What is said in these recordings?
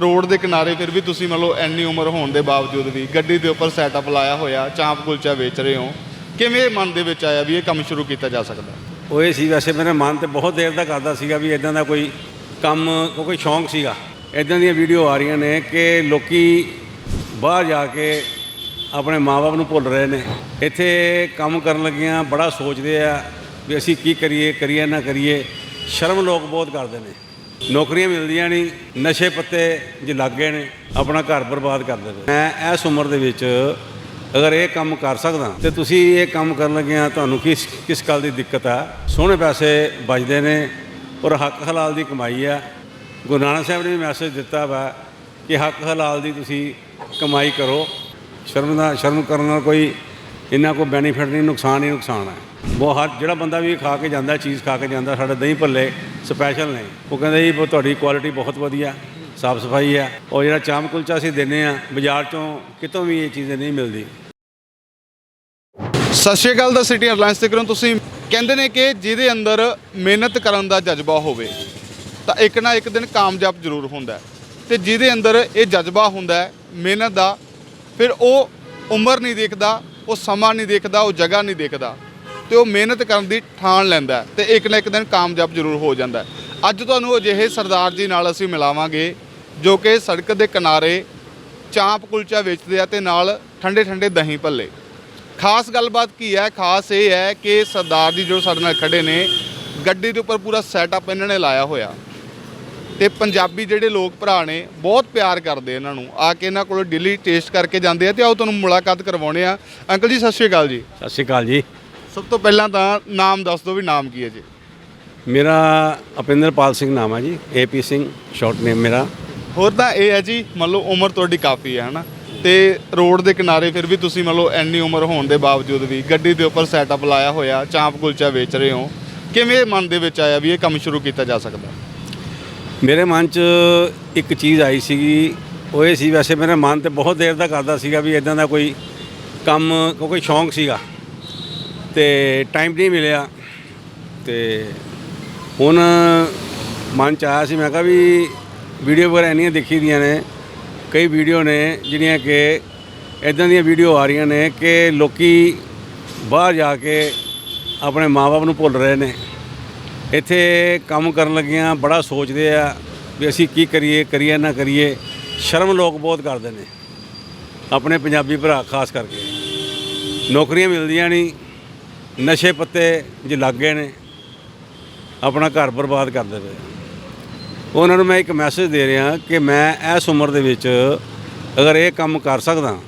Road ਦੇ ਕਿਨਾਰੇ ਫਿਰ ਵੀ ਤੁਸੀਂ ਮੰਨ ਲਓ ਇੰਨੀ ਉਮਰ ਹੋਣ ਦੇ ਬਾਵਜੂਦ ਵੀ ਗੱਡੀ ਦੇ ਉੱਪਰ ਸੈਟਅਪ ਲਾਇਆ ਹੋਇਆ, ਚਾਂਪ ਕੁਲਚਾ ਵੇਚ ਰਹੇ ਹੋ, ਕਿਵੇਂ ਮਨ ਦੇ ਵਿੱਚ ਆਇਆ ਵੀ ਇਹ ਕੰਮ ਸ਼ੁਰੂ ਕੀਤਾ ਜਾ ਸਕਦਾ? ਉਹ ਇਹ ਸੀ, ਵੈਸੇ ਮੇਰੇ ਮਨ ਤੇ ਬਹੁਤ ਦੇਰ ਦਾ ਕਰਦਾ ਸੀਗਾ ਵੀ ਇਦਾਂ ਦਾ ਕੋਈ ਕੰਮ ਕੋਈ ਸ਼ੌਂਕ ਸੀਗਾ। ਇਦਾਂ ਦੀਆਂ ਵੀਡੀਓ ਆ ਰਹੀਆਂ ਨੇ ਕਿ ਲੋਕੀ ਬਾਹਰ ਜਾ ਕੇ ਆਪਣੇ ਮਾਪੇ ਨੂੰ ਭੁੱਲ ਰਹੇ ਨੇ। ਇੱਥੇ ਕੰਮ ਕਰਨ ਲੱਗਿਆਂ, ਬੜਾ ਸੋਚਦੇ ਆ ਵੀ ਅਸੀਂ ਕੀ ਕਰੀਏ ਕਰੀਏ ਨਾ ਕਰੀਏ, ਸ਼ਰਮ ਲੋਕ ਬਹੁਤ ਕਰਦੇ ਨੇ। ਨੌਕਰੀਆਂ ਮਿਲਦੀਆਂ ਨਹੀਂ, ਨਸ਼ੇ ਪੱਤੇ ਜੇ ਲੱਗ ਗਏ ਨੇ, ਆਪਣਾ ਘਰ ਬਰਬਾਦ ਕਰਦੇ ਨੇ। ਮੈਂ ਇਸ ਉਮਰ ਦੇ ਵਿੱਚ ਅਗਰ ਇਹ ਕੰਮ ਕਰ ਸਕਦਾ ਤੇ ਤੁਸੀਂ ਇਹ ਕੰਮ ਕਰਨ ਲੱਗਿਆਂ ਤੁਹਾਨੂੰ ਕਿਸ ਕਿਸ ਗੱਲ ਦੀ ਦਿੱਕਤ ਆ? ਸੋਹਣੇ ਪੈਸੇ ਬਚਦੇ ਨੇ ਔਰ ਹੱਕ ਹਲਾਲ ਦੀ ਕਮਾਈ ਆ। ਗੁਰੂ ਨਾਨਕ ਸਾਹਿਬ ਨੇ ਵੀ ਮੈਸੇਜ ਦਿੱਤਾ ਵਾ ਕਿ ਹੱਕ ਹਲਾਲ ਦੀ ਤੁਸੀਂ ਕਮਾਈ ਕਰੋ। ਸ਼ਰਮ ਦਾ ਸ਼ਰਮ ਕਰਨ ਨਾਲ ਕੋਈ ਇੰਨਾ ਕੋਈ ਬੈਨੀਫਿਟ ਨਹੀਂ, ਨੁਕਸਾਨ ਹੀ ਨੁਕਸਾਨ ਹੈ। ਬਹੁਤ ਹਰ, ਜਿਹੜਾ ਬੰਦਾ ਵੀ ਖਾ ਕੇ ਜਾਂਦਾ, ਚੀਜ਼ ਖਾ ਕੇ ਜਾਂਦਾ, ਸਾਡੇ ਦਹੀਂ ਭੱਲੇ ਸਪੈਸ਼ਲ ਨੇ। ਉਹ ਕਹਿੰਦਾ ਜੀ ਤੁਹਾਡੀ ਕੁਆਲਿਟੀ ਬਹੁਤ ਵਧੀਆ, ਸਾਫ਼ ਸਫ਼ਾਈ ਆ ਉਹ ਜਿਹੜਾ ਚਾਮ ਕੁਲਚਾ ਅਸੀਂ ਦਿੰਦੇ ਆ ਬਾਜ਼ਾਰ ਚੋਂ ਕਿਤੋਂ ਵੀ ਇਹ ਚੀਜ਼ ਨਹੀਂ ਮਿਲਦੀ। ਸਤਿ ਸ਼੍ਰੀ ਅਕਾਲ ਦਾ ਸਿਟੀ 에ਅਰਲਾਈਨਸ ਤੇ ਕਰੋ। ਤੁਸੀਂ ਕਹਿੰਦੇ ਨੇ ਕਿ ਜਿਹਦੇ ਅੰਦਰ ਮਿਹਨਤ ਕਰਨ ਦਾ ਜਜ਼ਬਾ ਹੋਵੇ, ਤਾਂ ਇੱਕ ਨਾ ਇੱਕ ਦਿਨ ਕਾਮਯਾਬ ਜ਼ਰੂਰ ਹੁੰਦਾ ਹੈ। ਤੇ ਜਿਹਦੇ ਅੰਦਰ ਇਹ ਜਜ਼ਬਾ ਹੁੰਦਾ ਮਿਹਨਤ ਦਾ, ਫਿਰ ਉਹ ਉਮਰ ਨਹੀਂ ਦੇਖਦਾ ਉਹ ਸਮਾਂ ਨਹੀਂ ਦੇਖਦਾ, ਉਹ ਜਗ੍ਹਾ ਨਹੀਂ ਦੇਖਦਾ ਤੇ ਉਹ ਮਿਹਨਤ ਕਰਨ ਦੀ ਠਾਣ ਲੈਂਦਾ ਹੈ ਤੇ ਇੱਕ ਨਾ ਇੱਕ ਦਿਨ ਕਾਮਯਾਬ ਜ਼ਰੂਰ ਹੋ ਜਾਂਦਾ ਅੱਜ ਤੁਹਾਨੂੰ ਅਜਿਹੇ ਸਰਦਾਰ ਜੀ ਨਾਲ ਅਸੀਂ ਮਿਲਾਵਾਂਗੇ ਜੋ ਕਿ ਸੜਕ ਦੇ ਕਿਨਾਰੇ ਚਾਂਪ ਕੁਲਚਾ ਵੇਚਦੇ ਆ ਤੇ ਨਾਲ ਠੰਡੇ ਠੰਡੇ ਦਹੀਂ ਭੱਲੇ। ਖਾਸ ਗੱਲਬਾਤ ਕੀ ਹੈ? ਖਾਸ ਇਹ ਹੈ ਕਿ ਸਰਦਾਰ ਜੀ ਜੋ ਸਾਡੇ ਨਾਲ ਖੜੇ ਨੇ, ਗੱਡੀ ਦੇ ਉੱਪਰ ਪੂਰਾ ਸੈਟਅਪ ਇਹਨਾਂ ਨੇ ਲਾਇਆ ਹੋਇਆ। ਤੇ ਪੰਜਾਬੀ ਜਿਹੜੇ ਲੋਕ ਭਰਾ ਨੇ ਬਹੁਤ ਪਿਆਰ ਕਰਦੇ ਇਹਨਾਂ ਨੂੰ। ਆ ਕੇ ਇਹਨਾਂ ਕੋਲ ਡੇਲੀ ਟੇਸਟ ਕਰਕੇ ਜਾਂਦੇ ਆ ਤੇ ਆਓ ਤੁਹਾਨੂੰ ਮੁਲਾਕਾਤ ਕਰਵਾਉਣੇ ਆ। ਅੰਕਲ ਜੀ ਸਤਿ ਸ਼੍ਰੀ ਅਕਾਲ ਜੀ। ਸਤਿ ਸ਼੍ਰੀ ਅਕਾਲ ਜੀ। ਸਭ ਤੋਂ ਪਹਿਲਾਂ ਤਾਂ ਨਾਮ ਦੱਸ ਦਿਓ ਵੀ ਨਾਮ ਕੀ ਹੈ ਜੀ। ਮੇਰਾ ਅਪਿੰਦਰਪਾਲ ਸਿੰਘ ਨਾਮ ਹੈ ਜੀ ਏਪੀ ਸਿੰਘ ਸ਼ਾਰਟ ਨੇਮ ਮੇਰਾ। ਹੋਰ ਤਾਂ ਇਹ ਹੈ ਜੀ ਮੰਨ ਲਓ ਉਮਰ ਤੁਹਾਡੀ ਕਾਫੀ ਹੈ ਹਨਾ? ਤੇ ਰੋਡ ਦੇ ਕਿਨਾਰੇ ਫਿਰ ਵੀ ਤੁਸੀਂ ਮੰਨ ਲਓ ਇੰਨੀ ਉਮਰ ਹੋਣ ਦੇ ਬਾਵਜੂਦ ਵੀ ਗੱਡੀ ਦੇ ਉੱਪਰ ਸੈਟਅਪ ਲਾਇਆ ਹੋਇਆ ਚਾਂਪ ਕੁਲਚਾ ਵੇਚ ਰਹੇ ਹੋ। ਕਿਵੇਂ ਮਨ ਦੇ ਵਿੱਚ ਆਇਆ ਵੀ ਇਹ ਕੰਮ ਸ਼ੁਰੂ ਕੀਤਾ ਜਾ ਸਕਦਾ? ਮੇਰੇ ਮਨ 'ਚ ਇੱਕ ਚੀਜ਼ ਆਈ ਸੀਗੀ, ਉਹ ਇਹ ਸੀ ਵੈਸੇ ਮੇਰੇ ਮਨ ਤੇ ਬਹੁਤ ਦੇਰ ਦਾ ਕਰਦਾ ਸੀਗਾ ਵੀ ਇਦਾਂ ਦਾ ਕੋਈ ਕੰਮ ਕੋਈ ਸ਼ੌਂਕ ਸੀਗਾ। ਤੇ ਟਾਈਮ ਨਹੀਂ ਮਿਲਿਆ। ਤੇ ਹੁਣ ਮਨ 'ਚ ਆਇਆ ਸੀ, ਮੈਂ ਕਿਹਾ ਵੀ ਵੀਡੀਓ ਵਗੈਰਾ ਇੰਨੀਆਂ ਦੇਖੀ ਦੀਆਂ ਨੇ, ਕਈ ਵੀਡੀਓ ਨੇ ਜਿਹੜੀਆਂ ਕਿ ਇਦਾਂ ਦੀਆਂ ਵੀਡੀਓ ਆ ਰਹੀਆਂ ਨੇ ਕਿ ਲੋਕੀ ਬਾਹਰ ਜਾ ਕੇ ਆਪਣੇ ਮਾਪੇ ਨੂੰ ਭੁੱਲ ਰਹੇ ਨੇ। ਇੱਥੇ ਕੰਮ ਕਰਨ ਲੱਗਿਆਂ ਬੜਾ ਸੋਚਦੇ ਆ ਵੀ ਅਸੀਂ ਕੀ ਕਰੀਏ ਕਰੀਏ ਨਾ ਕਰੀਏ। ਸ਼ਰਮ ਲੋਕ ਬਹੁਤ ਕਰਦੇ ਨੇ। ਆਪਣੇ ਪੰਜਾਬੀ ਭਰਾ ਖਾਸ ਕਰਕੇ। ਨੌਕਰੀਆਂ ਮਿਲਦੀਆਂ ਨਹੀਂ। ਨਸ਼ੇ ਪੱਤੇ ਜੇ ਲੱਗ ਗਏ ਨੇ। ਆਪਣਾ ਘਰ ਬਰਬਾਦ ਕਰਦੇ ਪਏ। ਉਹਨਾਂ ਨੂੰ ਮੈਂ ਇੱਕ ਮੈਸੇਜ ਦੇ ਰਿਹਾ ਕਿ ਮੈਂ ਇਸ ਉਮਰ ਦੇ ਵਿੱਚ ਅਗਰ ਇਹ ਕੰਮ ਕਰ ਸਕਦਾ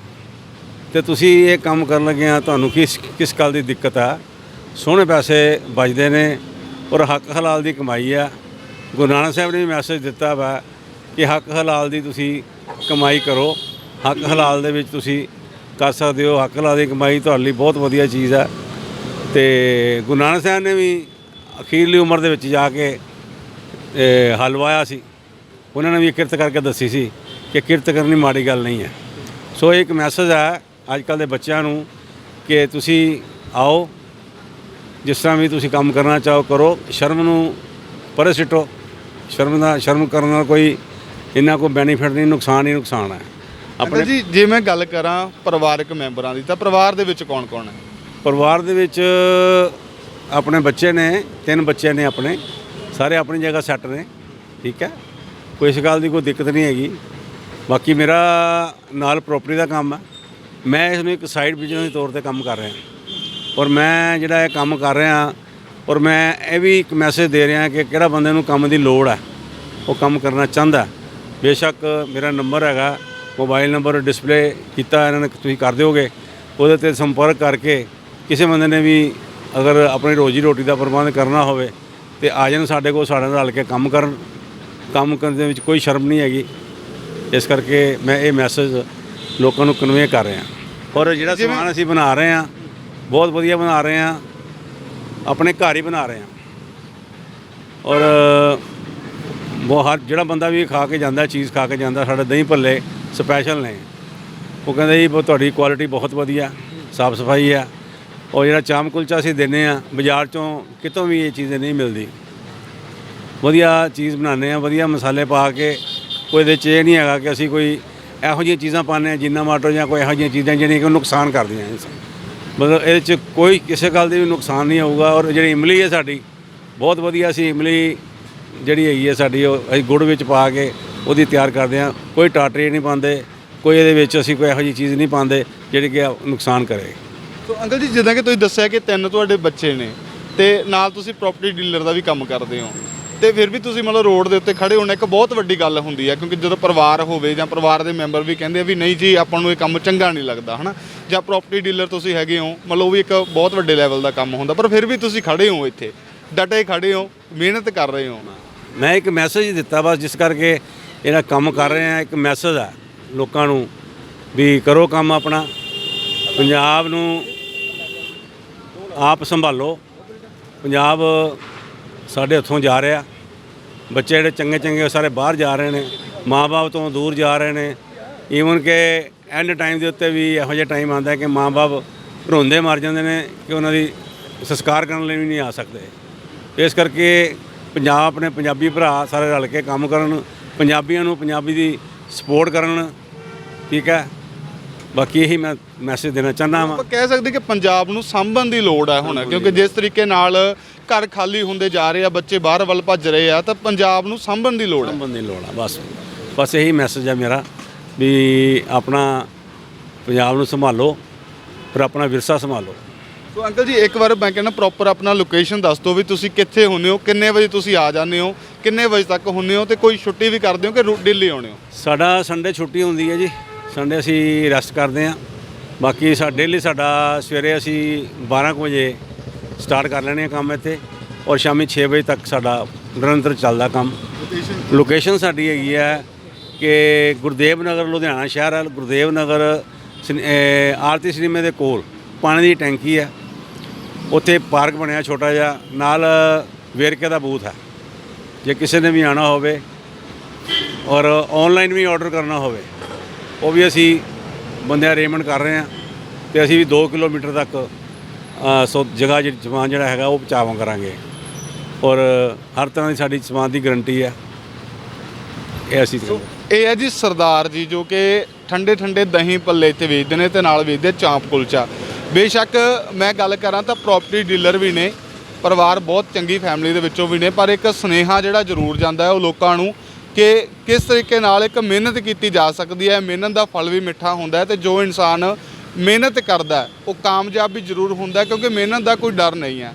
ਤੇ ਤੁਸੀਂ ਇਹ ਕੰਮ ਕਰਨ ਲੱਗਿਆਂ ਤੁਹਾਨੂੰ ਕਿਸ ਕਿਸ ਗੱਲ ਦੀ ਦਿੱਕਤ ਆ? ਸੋਹਣੇ ਪੈਸੇ ਬਚਦੇ ਨੇ। ਔਰ ਹੱਕ ਹਲਾਲ ਦੀ ਕਮਾਈ ਆ। ਗੁਰੂ ਨਾਨਕ ਸਾਹਿਬ ਨੇ ਵੀ ਮੈਸੇਜ ਦਿੱਤਾ ਵਾ ਕਿ ਹੱਕ ਹਲਾਲ ਦੀ ਤੁਸੀਂ ਕਮਾਈ ਕਰੋ। ਹੱਕ ਹਲਾਲ ਦੇ ਵਿੱਚ ਤੁਸੀਂ ਕਰ ਸਕਦੇ ਹੋ। ਹੱਕ ਹਲਾਲ ਦੀ ਕਮਾਈ ਤੁਹਾਡੇ ਲਈ ਬਹੁਤ ਵਧੀਆ ਚੀਜ਼ ਆ। ਤੇ ਗੁਰੂ ਨਾਨਕ ਸਾਹਿਬ ਨੇ ਵੀ ਅਖੀਰਲੀ ਉਮਰ ਦੇ ਵਿੱਚ ਜਾ ਕੇ ਹਲਵਾਇਆ ਸੀ। ਉਹਨਾਂ ਨੇ ਵੀ ਕਿਰਤ ਕਰਕੇ ਦੱਸੀ ਸੀ ਕਿ ਕਿਰਤ ਕਰਨੀ ਮਾੜੀ ਗੱਲ ਨਹੀਂ ਹੈ। ਸੋ ਇਹ ਇੱਕ ਮੈਸੇਜ ਹੈ ਅੱਜ ਕੱਲ ਦੇ ਬੱਚਿਆਂ ਨੂੰ ਕਿ ਤੁਸੀਂ ਆਓ ਜਿਸ ਤਰ੍ਹਾਂ ਵੀ ਤੁਸੀਂ ਕੰਮ ਕਰਨਾ ਚਾਹੋ ਕਰੋ। ਸ਼ਰਮ ਨੂੰ ਪਰੇ ਸਿੱਟੋ। ਸ਼ਰਮ ਦਾ ਸ਼ਰਮ ਕਰਨ ਨਾਲ ਕੋਈ ਇੰਨਾ ਕੋਈ ਬੈਨੀਫਿਟ ਨਹੀਂ ਨੁਕਸਾਨ ਹੀ ਨੁਕਸਾਨ ਹੈ। ਆਪਣੇ ਜੀ ਜੇ ਮੈਂ ਗੱਲ ਕਰਾਂ ਪਰਿਵਾਰਕ ਮੈਂਬਰਾਂ ਦੀ ਤਾਂ ਪਰਿਵਾਰ ਦੇ ਵਿੱਚ ਕੌਣ ਕੌਣ ਹੈ? ਪਰਿਵਾਰ ਦੇ ਵਿੱਚ ਆਪਣੇ ਬੱਚੇ ਨੇ ਤਿੰਨ ਬੱਚੇ ਨੇ ਆਪਣੇ। ਸਾਰੇ ਆਪਣੀ ਜਗ੍ਹਾ ਸੈੱਟ ਨੇ ਠੀਕ ਹੈ? ਕੋਈ ਇਸ ਗੱਲ ਦੀ ਕੋਈ ਦਿੱਕਤ ਨਹੀਂ ਹੈਗੀ। ਬਾਕੀ ਮੇਰਾ ਨਾਲ ਪ੍ਰੋਪਰਟੀ ਦਾ ਕੰਮ ਹੈ। ਮੈਂ ਇਸ ਨੂੰ ਇੱਕ ਸਾਈਡ ਬਿਜ਼ਨਸ ਦੇ ਤੌਰ ਤੇ ਕੰਮ ਕਰ ਰਿਹਾ। ਔਰ ਮੈਂ ਜਿਹੜਾ ਇਹ ਕੰਮ ਕਰ ਰਿਹਾ ਔਰ ਮੈਂ ਇਹ ਵੀ ਇੱਕ ਮੈਸੇਜ ਦੇ ਰਿਹਾ ਕਿ ਕਿਹੜਾ ਬੰਦੇ ਨੂੰ ਕੰਮ ਦੀ ਲੋੜ ਹੈ ਉਹ ਕੰਮ ਕਰਨਾ ਚਾਹੁੰਦਾ ਬੇਸ਼ੱਕ ਮੇਰਾ ਨੰਬਰ ਹੈਗਾ ਮੋਬਾਈਲ ਨੰਬਰ ਡਿਸਪਲੇ ਕੀਤਾ ਇਹਨਾਂ ਨੇ ਤੁਸੀਂ ਕਰ ਦਿਓਗੇ। ਉਹਦੇ ਤੇ ਸੰਪਰਕ ਕਰਕੇ ਕਿਸੇ ਬੰਦੇ ਨੇ ਵੀ ਅਗਰ ਆਪਣੀ ਰੋਜੀ ਰੋਟੀ ਦਾ ਪ੍ਰਬੰਧ ਕਰਨਾ ਹੋਵੇ ਤੇ ਆ ਜਾਣ ਸਾਡੇ ਕੋਲ ਸਾਡੇ ਨਾਲ ਰਲ ਕੇ ਕੰਮ ਕਰਨ। ਕੰਮ ਕਰਨ ਦੇ ਵਿੱਚ ਕੋਈ ਸ਼ਰਮ ਨਹੀਂ ਹੈਗੀ। ਇਸ ਕਰਕੇ ਮੈਂ ਇਹ ਮੈਸੇਜ ਲੋਕਾਂ ਨੂੰ ਕਨਵੇ ਕਰ ਰਿਹਾ। ਔਰ ਜਿਹੜਾ ਸਮਾਨ ਅਸੀਂ ਬਣਾ ਰਹੇ ਹਾਂ ਬਹੁਤ ਵਧੀਆ ਬਣਾ ਰਹੇ ਹਾਂ। ਆਪਣੇ ਘਰ ਹੀ ਬਣਾ ਰਹੇ ਹਾਂ। ਔਰ, ਬਹੁਤ ਹਰ, ਜਿਹੜਾ ਬੰਦਾ ਵੀ ਖਾ ਕੇ ਜਾਂਦਾ, ਚੀਜ਼ ਖਾ ਕੇ ਜਾਂਦਾ, ਸਾਡੇ ਦਹੀਂ ਭੱਲੇ ਸਪੈਸ਼ਲ ਨੇ। ਉਹ ਕਹਿੰਦੇ ਜੀ ਤੁਹਾਡੀ ਕੁਆਲਿਟੀ ਬਹੁਤ ਵਧੀਆ, ਸਾਫ਼ ਸਫ਼ਾਈ ਆ। ਔਰ ਜਿਹੜਾ ਚਾਮ ਕੁਲਚਾ ਅਸੀਂ ਦਿੰਦੇ ਆ ਬਾਜ਼ਾਰ ਚੋਂ ਕਿਤੋਂ ਵੀ ਇਹ ਚੀਜ਼ ਨਹੀਂ ਮਿਲਦੀ। ਵਧੀਆ ਚੀਜ਼ ਬਣਾਉਂਦੇ ਆ ਵਧੀਆ ਮਸਾਲੇ ਪਾ ਕੇ, ਕੋਈ ਇਹਦੇ 'ਚ ਇਹ ਨਹੀਂ ਹੈਗਾ ਕਿ ਅਸੀਂ ਕੋਈ ਇਹੋ ਜਿਹੀਆਂ ਚੀਜ਼ਾਂ ਪਾਉਂਦੇ ਹਾਂ, ਜਿੰਨਾ ਮਾਟੋ ਜਾਂ ਕੋਈ ਇਹੋ ਜਿਹੀਆਂ ਚੀਜ਼ਾਂ ਜਿਹੜੀਆਂ ਕਿ ਉਹ ਨੁਕਸਾਨ ਕਰਦੀਆਂ ਇਨਸਾਨ ਮਤਲਬ ਇਹਦੇ 'ਚ ਕੋਈ ਕਿਸੇ ਗੱਲ ਦੀ ਵੀ ਨੁਕਸਾਨ ਨਹੀਂ ਹੋਊਗਾ ਔਰ ਜਿਹੜੀ ਇਮਲੀ ਹੈ ਸਾਡੀ, ਬਹੁਤ ਵਧੀਆ ਸੀ ਇਮਲੀ ਜਿਹੜੀ ਹੈਗੀ ਹੈ ਸਾਡੀ, ਉਹ ਅਸੀਂ ਗੁੜ ਵਿੱਚ ਪਾ ਕੇ ਉਹਦੀ ਤਿਆਰ ਕਰਦੇ ਹਾਂ। ਕੋਈ ਟਾਟਰੀ ਨਹੀਂ ਪਾਉਂਦੇ, ਕੋਈ ਇਹਦੇ ਵਿੱਚ ਅਸੀਂ ਕੋਈ ਇਹੋ ਜਿਹੀ ਚੀਜ਼ ਨਹੀਂ ਪਾਉਂਦੇ ਜਿਹੜੀ ਕਿ ਨੁਕਸਾਨ ਕਰੇ। ਸੋ ਅੰਕਲ ਜੀ, ਜਿੱਦਾਂ ਕਿ ਤੁਸੀਂ ਦੱਸਿਆ ਕਿ ਤਿੰਨ ਤੁਹਾਡੇ ਬੱਚੇ ਨੇ ਤੇ ਨਾਲ ਤੁਸੀਂ ਪ੍ਰਾਪਰਟੀ ਡੀਲਰ ਦਾ ਵੀ ਕੰਮ ਕਰਦੇ ਹੋ। ਤੇ ਫਿਰ ਵੀ ਤੁਸੀਂ ਮਤਲਬ ਰੋਡ ਦੇ ਉੱਤੇ ਖੜੇ ਹੋਣਾ, ਇੱਕ ਬਹੁਤ ਵੱਡੀ ਗੱਲ ਹੁੰਦੀ ਹੈ, ਕਿਉਂਕਿ ਜਦੋਂ ਪਰਿਵਾਰ ਹੋਵੇ ਜਾਂ ਪਰਿਵਾਰ ਦੇ ਮੈਂਬਰ ਵੀ ਕਹਿੰਦੇ ਆ ਵੀ ਨਹੀਂ ਜੀ, ਆਪਾਂ ਨੂੰ ਇਹ ਕੰਮ ਚੰਗਾ ਨਹੀਂ ਲੱਗਦਾ, ਹਨਾ? ਜਾਂ ਪ੍ਰਾਪਰਟੀ ਡੀਲਰ ਤੁਸੀਂ ਹੈਗੇ ਹੋ, ਮਤਲਬ ਉਹ ਵੀ ਇੱਕ ਬਹੁਤ ਵੱਡੇ ਲੈਵਲ ਦਾ ਕੰਮ ਹੁੰਦਾ, ਪਰ ਫਿਰ ਵੀ ਤੁਸੀਂ ਖੜੇ ਹੋ ਇੱਥੇ, ਡਟੇ ਖੜੇ ਹੋ, ਮਿਹਨਤ ਕਰ ਰਹੇ ਹੋ। ਮੈਂ ਇੱਕ ਮੈਸੇਜ ਦਿੱਤਾ ਬਸ, ਜਿਸ ਕਰਕੇ ਇਹਦਾ ਕੰਮ ਕਰ ਰਹੇ ਆ ਇੱਕ ਮੈਸੇਜ ਆ ਲੋਕਾਂ ਨੂੰ ਵੀ ਕਰੋ ਕੰਮ ਆਪਣਾ, ਪੰਜਾਬ ਨੂੰ ਆਪ ਸੰਭਾਲੋ, ਪੰਜਾਬ ਸਾਡੇ ਹੱਥੋਂ ਜਾ ਰਿਹਾ। ਬੱਚੇ ਜਿਹੜੇ ਚੰਗੇ ਚੰਗੇ ਉਹ ਸਾਰੇ ਬਾਹਰ ਜਾ ਰਹੇ ਨੇ। ਮਾਪੇ ਤੋਂ ਦੂਰ ਜਾ ਰਹੇ ਨੇ। ਈਵਨ ਕਿ ਐਂਡ ਟਾਈਮ ਦੇ ਉੱਤੇ ਵੀ ਇਹੋ ਜਿਹਾ ਟਾਈਮ ਆਉਂਦਾ ਕਿ ਮਾਪੇ ਰੋਂਦੇ ਮਰ ਜਾਂਦੇ ਨੇ ਕਿ ਉਹਨਾਂ ਦੀ ਸੰਸਕਾਰ ਕਰਨ ਲਈ ਵੀ ਨਹੀਂ ਆ ਸਕਦੇ। ਇਸ ਕਰਕੇ ਪੰਜਾਬ ਆਪਣੇ ਪੰਜਾਬੀ ਭਰਾ ਸਾਰੇ ਰਲ ਕੇ ਕੰਮ ਕਰਨ, ਪੰਜਾਬੀਆਂ ਨੂੰ ਪੰਜਾਬੀ ਦੀ ਸਪੋਰਟ ਕਰਨ। ਠੀਕ ਹੈ। ਬਾਕੀ ਇਹੀ ਮੈਂ ਮੈਸੇਜ ਦੇਣਾ ਚਾਹੁੰਦਾ ਹਾਂ ਆਪਾਂ ਕਹਿ ਸਕਦੇ ਕਿ ਪੰਜਾਬ ਨੂੰ ਸਾਂਭਣ ਦੀ ਲੋੜ ਹੈ ਹੁਣ ਕਿਉਂਕਿ ਜਿਸ ਤਰੀਕੇ ਨਾਲ ਘਰ ਖਾਲੀ ਹੁੰਦੇ ਜਾ ਰਹੇ ਆ ਬੱਚੇ ਬਾਹਰ ਵੱਲ ਭੱਜ ਰਹੇ ਆ ਤਾਂ ਪੰਜਾਬ ਨੂੰ ਸਾਂਭਣ ਦੀ ਲੋੜ ਹੈ ਸੰਬੰਧ ਦੀ ਲੋੜ ਆ ਬਸ। ਬਸ ਇਹੀ ਮੈਸੇਜ ਹੈ ਮੇਰਾ ਵੀ ਆਪਣਾ ਪੰਜਾਬ ਨੂੰ ਸੰਭਾਲੋ ਪਰ ਆਪਣਾ ਵਿਰਸਾ ਸੰਭਾਲੋ। ਸੋ ਅੰਕਲ ਜੀ ਇੱਕ ਵਾਰ ਮੈਂ ਕਹਿੰਦਾ ਪ੍ਰੋਪਰ ਆਪਣਾ ਲੋਕੇਸ਼ਨ ਦੱਸ ਦਿਓ ਵੀ ਤੁਸੀਂ ਕਿੱਥੇ ਹੁੰਦੇ ਹੋ ਕਿੰਨੇ ਵਜੇ ਤੁਸੀਂ ਆ ਜਾਂਦੇ ਹੋ ਕਿੰਨੇ ਵਜੇ ਤੱਕ ਹੁੰਦੇ ਹੋ ਤੇ ਕੋਈ ਛੁੱਟੀ ਵੀ ਕਰਦੇ ਹੋ ਕਿ ਰੂ- ਡੇਲੀ ਆਉਂਦੇ ਹੋ? ਸਾਡਾ ਸੰਡੇ ਛੁੱਟੀ ਹੁੰਦੀ ਹੈ ਜੀ। ਸੰਡੇ ਅਸੀਂ ਰੈਸਟ ਕਰਦੇ ਹਾਂ। ਬਾਕੀ ਸਾ ਡੇਲੀ ਸਾਡਾ ਸਵੇਰੇ ਅਸੀਂ 12 ਕੁ ਵਜੇ ਸਟਾਰਟ ਕਰ ਲੈਣੇ ਆ ਕੰਮ ਇੱਥੇ ਔਰ ਸ਼ਾਮੀ 6 ਵਜੇ ਤੱਕ ਸਾਡਾ ਨਿਰੰਤਰ ਚੱਲਦਾ ਕੰਮ। ਲੋਕੇਸ਼ਨ ਸਾਡੀ ਹੈਗੀ ਹੈ ਕਿ ਗੁਰਦੇਵ ਨਗਰ ਲੁਧਿਆਣਾ ਸ਼ਹਿਰ ਹੈ ਗੁਰਦੇਵ ਨਗਰ ਆਰਤੀ ਸਿਨੇਮੇ ਦੇ ਕੋਲ ਪਾਣੀ ਦੀ ਟੈਂਕੀ ਹੈ। ਉੱਥੇ ਪਾਰਕ ਬਣਿਆ ਛੋਟਾ ਜਿਹਾ ਨਾਲ ਵੇਰਕੇ ਦਾ ਬੂਥ ਹੈ। ਜੇ ਕਿਸੇ ਨੇ ਵੀ ਆਣਾ ਹੋਵੇ ਔਰ ਆਨਲਾਈਨ ਵੀ ਆਰਡਰ ਕਰਨਾ ਹੋਵੇ। ਉਹ ਵੀ ਅਸੀਂ ਬੰਦੇ ਅਰੇਂਜਮੈਂਟ ਕਰ ਰਹੇ ਹਾਂ ਤੇ ਅਸੀਂ ਵੀ 2 ਕਿਲੋਮੀਟਰ ਤੱਕ ਅ, ਸੋ ਜਗ੍ਹਾ ਜਿਹੜੀ ਸਮਾਨ ਜਿਹੜਾ ਹੈਗਾ ਉਹ ਪਹੁੰਚਾਵਾਂ ਕਰਾਂਗੇ। ਔਰ ਹਰ ਤਰ੍ਹਾਂ ਦੀ ਸਾਡੀ ਸਮਾਨ ਦੀ ਗਾਰੰਟੀ ਹੈ। ਇਹ ਅਸੀਂ ਕਰਾਂਗੇ। ਇਹ ਹੈ ਜੀ ਸਰਦਾਰ ਜੀ ਜੋ ਕਿ ਠੰਡੇ ਠੰਡੇ ਦਹੀਂ ਪੱਲੇ ਇੱਥੇ ਵੇਚਦੇ ਨੇ ਤੇ ਨਾਲ ਵੇਚਦੇ ਚਾਂਪ ਕੁਲਚਾ। ਬੇਸ਼ੱਕ ਮੈਂ ਗੱਲ ਕਰਾਂ ਤਾਂ ਪ੍ਰਾਪਰਟੀ ਡੀਲਰ ਵੀ ਨੇ ਪਰਿਵਾਰ ਬਹੁਤ ਚੰਗੀ ਫੈਮਿਲੀ ਦੇ ਵਿੱਚੋਂ ਵੀ ਨੇ ਪਰ ਇੱਕ ਸੁਨੇਹਾ ਜਿਹੜਾ ਜ਼ਰੂਰ ਜਾਂਦਾ ਹੈ ਉਹ ਲੋਕਾਂ ਨੂੰ ਕਿ ਕਿਸ ਤਰੀਕੇ ਨਾਲ ਇੱਕ ਮਿਹਨਤ ਕੀਤੀ ਜਾ ਸਕਦੀ ਹੈ, ਮਿਹਨਤ ਦਾ ਫਲ ਵੀ ਮਿੱਠਾ ਹੁੰਦਾ ਹੈ ਤੇ ਜੋ ਇਨਸਾਨ ਮਿਹਨਤ ਕਰਦਾ ਉਹ ਕਾਮਯਾਬ ਵੀ ਜ਼ਰੂਰ ਹੁੰਦਾ ਕਿਉਂਕਿ ਮਿਹਨਤ ਦਾ ਕੋਈ ਡਰ ਨਹੀਂ ਹੈ।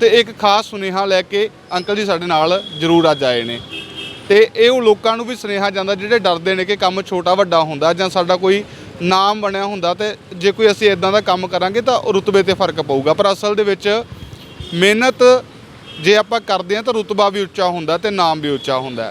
ਤੇ ਇੱਕ ਖਾਸ ਸੁਨੇਹਾ ਲੈ ਕੇ ਅੰਕਲ ਜੀ ਸਾਡੇ ਨਾਲ ਜ਼ਰੂਰ ਅੱਜ ਆਏ ਨੇ। ਤੇ ਇਹ ਉਹ ਲੋਕਾਂ ਨੂੰ ਵੀ ਸੁਨੇਹਾ ਜਾਂਦਾ ਜਿਹੜੇ ਡਰਦੇ ਨੇ ਕਿ ਕੰਮ ਛੋਟਾ ਵੱਡਾ ਹੁੰਦਾ ਜਾਂ ਸਾਡਾ ਕੋਈ ਨਾਮ ਬਣਿਆ ਹੁੰਦਾ ਤੇ ਜੇ ਕੋਈ ਅਸੀਂ ਇਦਾਂ ਦਾ ਕੰਮ ਕਰਾਂਗੇ ਤਾਂ ਰੁਤਬੇ ਤੇ ਫ਼ਰਕ ਪਊਗਾ। ਪਰ ਅਸਲ ਦੇ ਵਿੱਚ ਮਿਹਨਤ ਜੇ ਆਪਾਂ ਕਰਦੇ ਹਾਂ ਤਾਂ ਰੁਤਬਾ ਵੀ ਉੱਚਾ ਹੁੰਦਾ ਤੇ ਨਾਮ ਵੀ ਉੱਚਾ ਹੁੰਦਾ